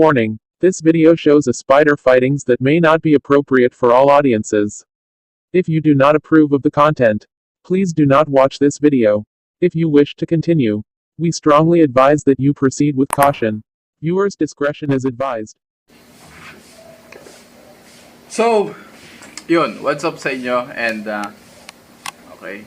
Warning, this video shows a spider fightings that may not be appropriate for all audiences. If you do not approve of the content, please do not watch this video. If you wish to continue, we strongly advise that you proceed with caution. Viewers' discretion is advised. So, yun, what's up sa inyo? And, uh, okay.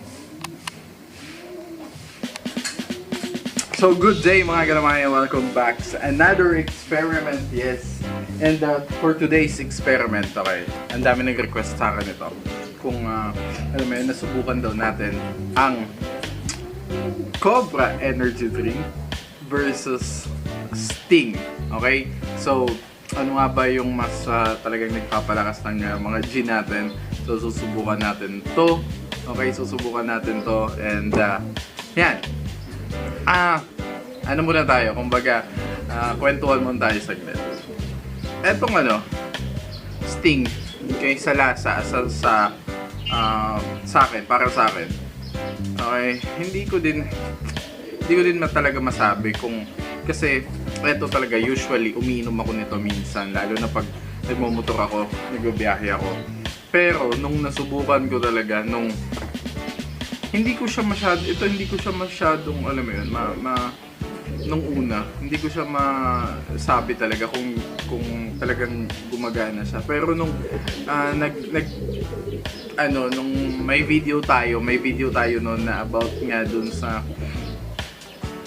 So, good day mga kalamaya. Welcome back sa another experiment, yes. And uh, for today's experiment, okay, ang dami nag-request sa akin ito. Kung, uh, alam mo yun, nasubukan daw natin ang Cobra Energy Drink versus Sting. Okay? So, ano nga ba yung mas ah, talagang nagpapalakas ng ah, mga G natin? So, susubukan natin to. Okay, susubukan natin to. And, ah, yan. Ah, ano muna tayo? Kumbaga, ah, kwentuhan muna tayo saglit. Etong ano, Sting. Okay, sa lasa, sa, sa, ah, sa akin, para sa akin. Okay, hindi ko din hindi ko din talaga masabi kung kasi eto talaga usually umiinom ako nito minsan lalo na pag nagmomotor ako, nagbibiyahe ako. Pero nung nasubukan ko talaga nung hindi ko siya masyado ito hindi ko siya masyadong alam mo yun ma, ma nung una hindi ko siya masabi talaga kung kung talagang gumagana siya pero nung ah, nag nag ano, nung may video tayo, may video tayo noon na about nga dun sa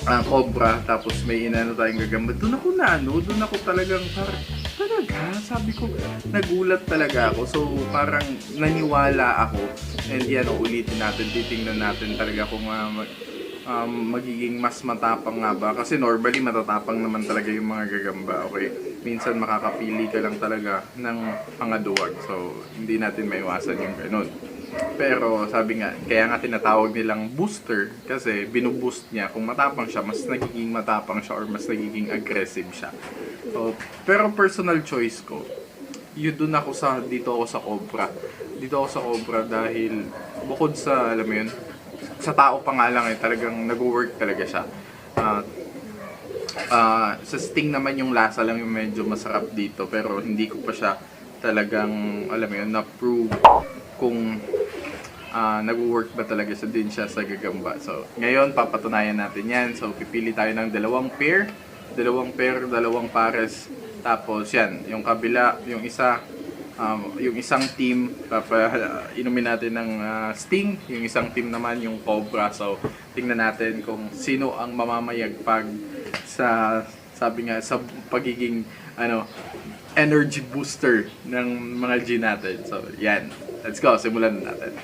ah, Cobra, tapos may inano tayong gagamit. Doon ako na ano, doon ako talagang parang, talaga, sabi ko, nagulat talaga ako. So, parang naniwala ako. And yan, ulitin natin, titingnan natin talaga kung mag- um, magiging mas matapang nga ba. Kasi normally, matatapang naman talaga yung mga gagamba, okay? Minsan makakapili ka lang talaga ng mga duwag. So, hindi natin maiwasan yung ganun. Pero sabi nga, kaya nga tinatawag nilang booster kasi binuboost niya. Kung matapang siya, mas nagiging matapang siya or mas nagiging aggressive siya. So, pero personal choice ko, yun dun ako sa, dito ako sa Cobra. Dito ako sa Cobra dahil bukod sa, alam mo yun, sa tao pa nga lang eh, talagang nag-work talaga siya. Ah, ah, sa Sting naman yung lasa lang yung medyo masarap dito pero hindi ko pa siya talagang, alam mo yun, na-prove kung ah, nag-work ba talaga siya din siya sa gagamba. So, ngayon, papatunayan natin yan. So, pipili tayo ng dalawang pair. Dalawang pair, dalawang pares. Tapos, yan, yung kabila, yung isa, um, yung isang team, papa, inumin natin ng ah, Sting. Yung isang team naman, yung Cobra. So, tingnan natin kung sino ang mamamayagpag sa, sabi nga, sa pagiging, ano, energy booster ng mga G natin. So, yan. Let's go. Simulan na natin.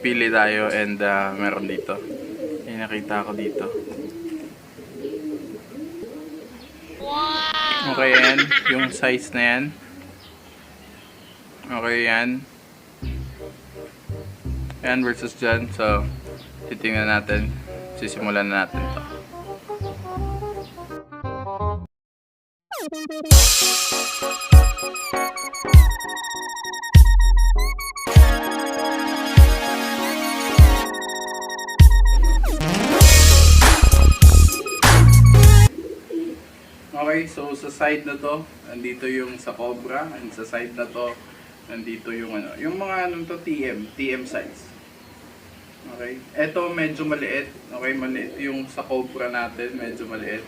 Pipili tayo and uh, meron dito. Yung nakita ko dito. Okay yan. Yung size na yan. Okay yan. Yan versus dyan. So, titingnan natin. Sisimulan na natin to. Okay, side na to, nandito yung sa Cobra, and sa side na to, nandito yung ano, yung mga ano to, TM, TM size. Okay, eto medyo maliit, okay, maliit yung sa Cobra natin, medyo maliit.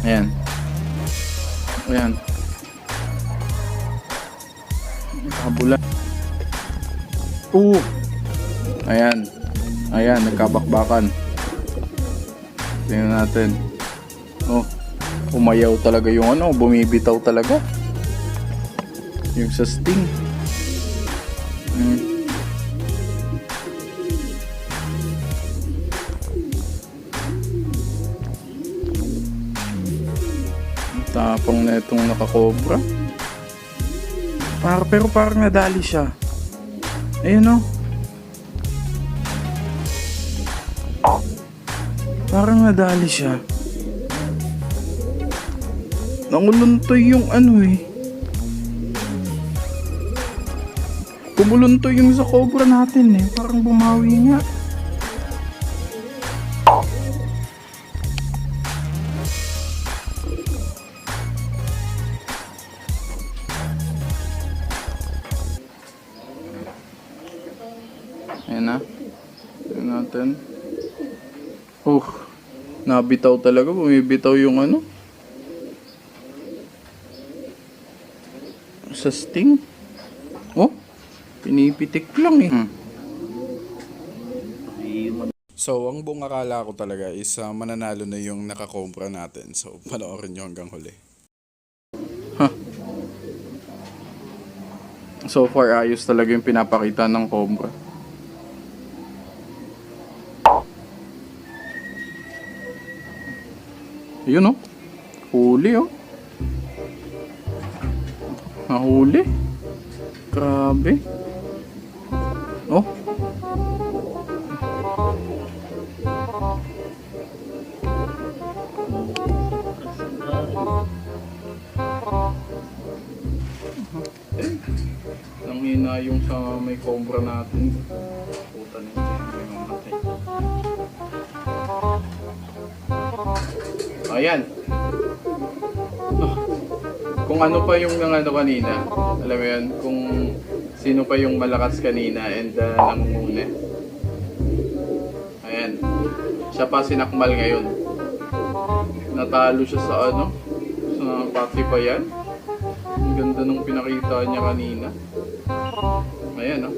Ayan. Ayan. Nakabulan. Oo. Ayan. Ayan, nagkabakbakan. Tingnan natin. Oh, umayaw talaga yung ano, bumibitaw talaga. Yung sa sting. Mm. Ang Tapang na itong nakakobra. Par pero parang nadali siya. Ayun oh. Parang nadali siya. Nanguluntoy yung ano eh. Kumuluntoy yung sa cobra natin eh. Parang bumawi nga. Ayan na. Ayan natin. Oh, nabitaw talaga. Bumibitaw yung ano. Sa sting. Pinipitik lang eh. So, ang buong akala ko talaga is ah, mananalo na yung nakakompra natin. So, panoorin nyo hanggang huli. So far, ayos talaga yung pinapakita ng Cobra. Yun oh. Huli oh. Nahuli. Grabe. Oh. Ang hina yung sa may cobra natin. Puta na yun, may mamatay. Ayan. Kung ano pa yung nang ano kanina, alam mo yan, kung sino pa yung malakas kanina and uh, nangunguna. Ayan. Siya pa sinakmal ngayon. Natalo siya sa ano, sa pati pa yan. Ang ganda nung pinakita niya kanina. Ayan, oh.